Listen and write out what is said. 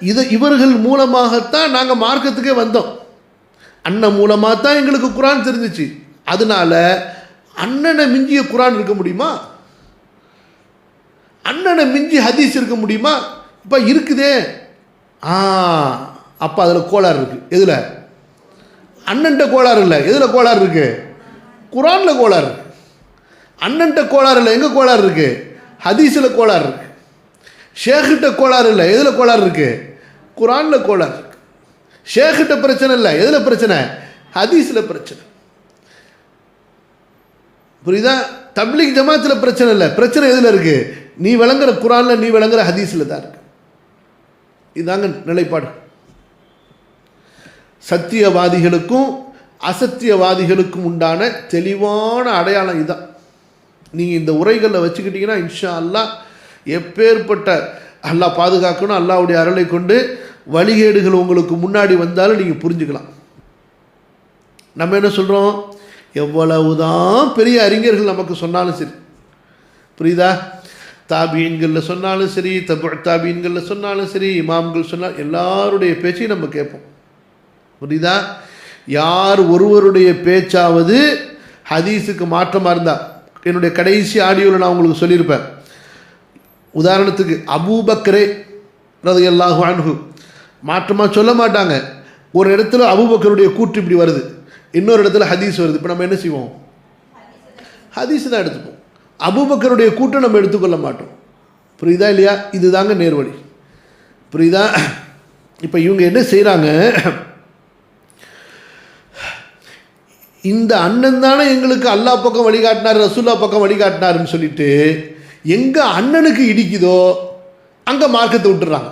இது இவர்கள் மூலமாகத்தான் நாங்கள் மார்க்கத்துக்கே வந்தோம். அண்ணன் மூலமாக தான் எங்களுக்கு குரான் தெரிஞ்சிச்சு. அதனால அண்ணனை மிஞ்சிய குரான் இருக்க முடியுமா? அண்ணனை மிஞ்சி ஹதீஸ் இருக்க முடியுமா? இப்போ இருக்குதே. ஆ அப்போ அதில் கோளாறு இருக்குது எதில்? அண்ணன்ட்ட கோளாறு இல்லை. எதில் கோளாறு இருக்கு? குரானில் கோளாறு அண்ணன்ட்ட கோளாறு இல்லை. எங்கே கோளாறு இருக்கு? ஹதீஸில் கோளாறு இருக்கு. ஷேக்கிட்ட கோளாறு இல்லை. எதில் கோளாறு இருக்கு? குரானில் கோளாறு இருக்கு. ஷேக்கிட்ட பிரச்சனை இல்லை. எதில் பிரச்சனை? ஹதீஸில் பிரச்சனை. புரியுதா? தப்லிக் ஜமாத்தில் பிரச்சனை இல்லை. பிரச்சனை எதில் இருக்கு? நீ விளங்குற குரானில் நீ விளங்குற ஹதீஸில் தான் இருக்கு. இதாங்க நிலைப்பாடு. சத்தியவாதிகளுக்கும் அசத்தியவாதிகளுக்கும் உண்டான தெளிவான அடையாளம் இதான். நீங்கள் இந்த உரைகளில் வச்சுக்கிட்டிங்கன்னா இன்ஷா அல்லாஹ் எப்பேற்பட்ட அல்லாஹ் பாதுகாக்கணும் அல்லாவுடைய அருளை கொண்டு வழிகேடுகள் உங்களுக்கு முன்னாடி வந்தாலும் நீங்கள் புரிஞ்சுக்கலாம். நம்ம என்ன சொல்கிறோம் எவ்வளவுதான் பெரிய அறிஞர்கள் நமக்கு சொன்னாலும் சரி. புரியுதா? தாபீன்களில் சொன்னாலும் சரி தபு தாபீன்களில் சொன்னாலும் சரி இமாம்கள் சொன்னால் எல்லாருடைய பேச்சையும் நம்ம கேட்போம். புரியுதா? யார் ஒருவருடைய பேச்சாவது ஹதீஸுக்கு மாற்றமாக இருந்தால் என்னுடைய கடைசி ஆடியோவில் நான் உங்களுக்கு சொல்லியிருப்பேன். உதாரணத்துக்கு அபூபக்கரே ரது அல்லாஹு அன்ஹு. மாற்றமாக சொல்ல மாட்டாங்க. ஒரு இடத்துல அபூபக்கருடைய கூற்று இப்படி வருது. இன்னொரு இடத்துல ஹதீஸ் வருது. இப்போ நம்ம என்ன செய்வோம்? ஹதீஸ் தான் எடுத்துப்போம். அபூபக்கருடைய கூட்டை நம்ம எடுத்துக்கொள்ள மாட்டோம். புரியுதா இல்லையா? இதுதாங்க நேர்வழி. புரியுதா? இப்போ இவங்க என்ன செய்கிறாங்க இந்த அண்ணன் தானே எங்களுக்கு அல்லாஹ் பக்கம் வழிகாட்டினார் ரசூல்லா பக்கம் வழிகாட்டினாருன்னு சொல்லிட்டு எங்கே அண்ணனுக்கு இடிக்குதோ அங்கே மார்க்கத்தை விட்டுறாங்க.